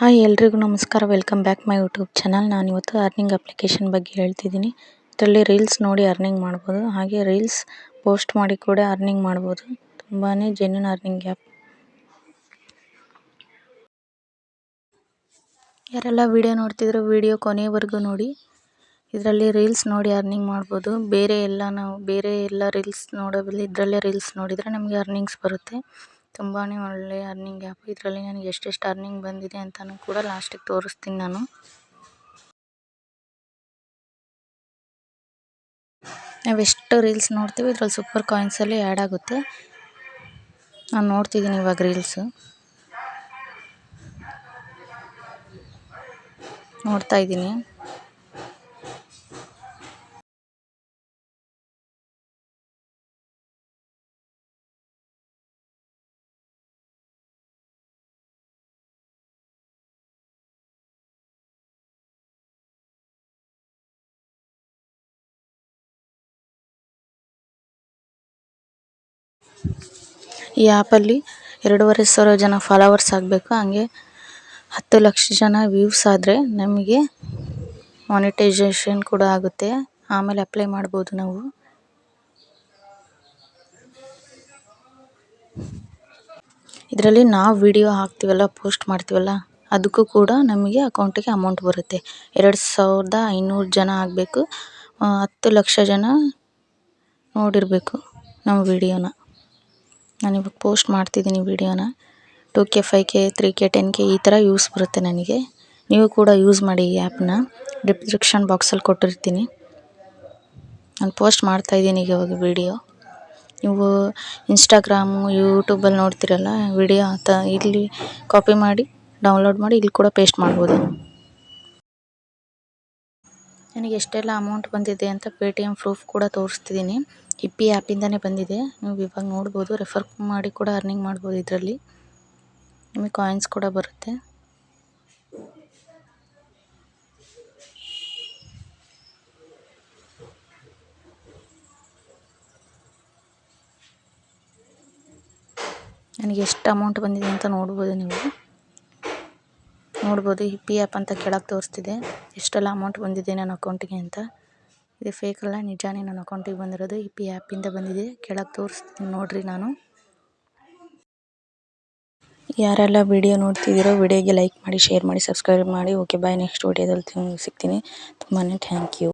Hi ಎಲ್ರಿಗೂ ನಮಸ್ಕಾರ. Welcome back my YouTube channel ನಾನು ಇವತ್ತು ಅರ್ನಿಂಗ್ ಅಪ್ಲಿಕೇಶನ್ ಬಗ್ಗೆ ಹೇಳ್ತಿದ್ದೀನಿ. ಇದರಲ್ಲಿ ರೀಲ್ಸ್ ನೋಡಿ ಅರ್ನಿಂಗ್ ಮಾಡ್ಬೋದು. ಹಾಗೆ ರೀಲ್ಸ್ ಪೋಸ್ಟ್ ಮಾಡಿ ಕೂಡ ಅರ್ನಿಂಗ್ ಮಾಡ್ಬೋದು. ತುಂಬಾ ಜೆನ್ಯೂನ್ ಅರ್ನಿಂಗ್ ಆ್ಯಪ್ ಯಾರೆಲ್ಲ ವಿಡಿಯೋ ನೋಡ್ತಿದ್ರು ವಿಡಿಯೋ ಕೊನೆಯವರೆಗೂ ನೋಡಿ. ಇದರಲ್ಲಿ ರೀಲ್ಸ್ ನೋಡಿ ಅರ್ನಿಂಗ್ ಮಾಡ್ಬೋದು. ಬೇರೆ ಎಲ್ಲ ನಾವು, ಬೇರೆ ಎಲ್ಲ ರೀಲ್ಸ್ ನೋಡೋದಿಲ್ಲ ಇದರಲ್ಲೇ ರೀಲ್ಸ್ ನೋಡಿದರೆ ನಮಗೆ ಅರ್ನಿಂಗ್ಸ್ ಬರುತ್ತೆ. ತುಂಬಾ ಒಳ್ಳೆಯ ಅರ್ನಿಂಗ್ ಆ್ಯಪ್ ಇದರಲ್ಲಿ ನನಗೆ ಎಷ್ಟೆಷ್ಟು ಅರ್ನಿಂಗ್ ಬಂದಿದೆ ಅಂತಲೂ ಕೂಡ ಲಾಸ್ಟಿಗೆ ತೋರಿಸ್ತೀನಿ ನಾನು. ಎಷ್ಟು ರೀಲ್ಸ್ ನೋಡ್ತೀವಿ, ಇದರಲ್ಲಿ ಸೂಪರ್ ಕಾಯಿನ್ಸಲ್ಲಿ ಆ್ಯಡ್ ಆಗುತ್ತೆ. ನಾನು ನೋಡ್ತಿದ್ದೀನಿ ಇವಾಗ ರೀಲ್ಸು ನೋಡ್ತಾ ಇದ್ದೀನಿ. ಈ ಆ್ಯಪಲ್ಲಿ ಎರಡೂವರೆ ಸಾವಿರ ಜನ ಫಾಲೋವರ್ಸ್ ಆಗಬೇಕು. ಹಂಗೆ ಹತ್ತು ಲಕ್ಷ ಜನ ವ್ಯೂವ್ಸ್ ಆದರೆ ನಮಗೆ ಮಾನಿಟೈಜೇಷನ್ ಕೂಡ ಆಗುತ್ತೆ. ಆಮೇಲೆ ಅಪ್ಲೈ ಮಾಡ್ಬೋದು ನಾವು. ಇದರಲ್ಲಿ ನಾವು ವಿಡಿಯೋ ಹಾಕ್ತೀವಲ್ಲ ಪೋಸ್ಟ್ ಮಾಡ್ತೀವಲ್ಲ, ಅದಕ್ಕೂ ಕೂಡ ನಮಗೆ ಅಕೌಂಟಿಗೆ ಅಮೌಂಟ್ ಬರುತ್ತೆ. ಎರಡು ಸಾವಿರದ ಐನೂರು ಜನ ಆಗಬೇಕು. ಹತ್ತು ಲಕ್ಷ ಜನ ನೋಡಿರಬೇಕು ನಮ್ಮ ವಿಡಿಯೋನ ನಾನಿವಾಗ ಪೋಸ್ಟ್ ಮಾಡ್ತಿದ್ದೀನಿ ವೀಡಿಯೋನ. Two K five K three K ten K ಈ ಥರ ಯೂಸ್ ಬರುತ್ತೆ ನನಗೆ. ನೀವು ಕೂಡ ಯೂಸ್ ಮಾಡಿ ಈ ಆ್ಯಪ್ನ. ಡಿಸ್ಕ್ರಿಪ್ಷನ್ ಬಾಕ್ಸಲ್ಲಿ ಕೊಟ್ಟಿರ್ತೀನಿ. ನಾನು ಪೋಸ್ಟ್ ಮಾಡ್ತಾಯಿದ್ದೀನಿ ಈಗ ಇವಾಗ ವಿಡಿಯೋ. ನೀವು ಇನ್ಸ್ಟಾಗ್ರಾಮು, ಯೂಟ್ಯೂಬಲ್ಲಿ ನೋಡ್ತಿರಲ್ಲ ವಿಡಿಯೋ ಆತ ಇಲ್ಲಿ ಕಾಪಿ ಮಾಡಿ, ಡೌನ್ಲೋಡ್ ಮಾಡಿ, ಇಲ್ಲಿ ಕೂಡ ಪೇಸ್ಟ್ ಮಾಡ್ಬೋದು. ನನಗೆ ಎಷ್ಟೆಲ್ಲ ಅಮೌಂಟ್ ಬಂದಿದೆ ಅಂತ ಪೇ ಟಿ ಎಂ ಪ್ರೂಫ್ ಕೂಡ ತೋರಿಸ್ತಿದ್ದೀನಿ. ಹಿಪ್ಪಿ ಆ್ಯಪಿಂದನೇ ಬಂದಿದೆ. ನೀವು ಇವಾಗ ನೋಡ್ಬೋದು ರೆಫರ್ ಮಾಡಿ ಕೂಡ ಅರ್ನಿಂಗ್ ಮಾಡ್ಬೋದು ಇದರಲ್ಲಿ. ನಿಮಗೆ ಕಾಯಿನ್ಸ್ ಕೂಡ ಬರುತ್ತೆ. ನನಗೆ ಎಷ್ಟು ಅಮೌಂಟ್ ಬಂದಿದೆ ಅಂತ ನೋಡ್ಬೋದು ನೀವು. ನೋಡ್ಬೋದು ಪಿ ಆ್ಯಪ್ ಅಂತ ಕೆಳಗೆ ತೋರಿಸ್ತಿದೆ. ಎಷ್ಟೆಲ್ಲ ಅಮೌಂಟ್ ಬಂದಿದೆ ನನ್ನ ಅಕೌಂಟ್ಗೆ ಅಂತ. ಇದು ಫೇಕ್ ಅಲ್ಲ, ನಿಜಾನೇ ನನ್ನ ಅಕೌಂಟಿಗೆ ಬಂದಿರೋದು. ಈ ಹಿಪ್ಪಿ ಇಂದ ಬಂದಿದೆ. ಕೆಳಗೆ ತೋರಿಸ್ತೀನಿ ನೋಡ್ರಿ ನಾನು. ಯಾರೆಲ್ಲ ವಿಡಿಯೋ ನೋಡ್ತಿದ್ದೀರೋ ವಿಡಿಯೋಗೆ ಲೈಕ್ ಮಾಡಿ ಶೇರ್ ಮಾಡಿ ಸಬ್ಸ್ಕ್ರೈಬ್ ಮಾಡಿ. ಓಕೆ ಬಾಯ್ ನೆಕ್ಸ್ಟ್ ವಿಡಿಯೋದಲ್ಲಿ ಸಿಗ್ತೀನಿ. ತುಂಬಾ ಥ್ಯಾಂಕ್ ಯು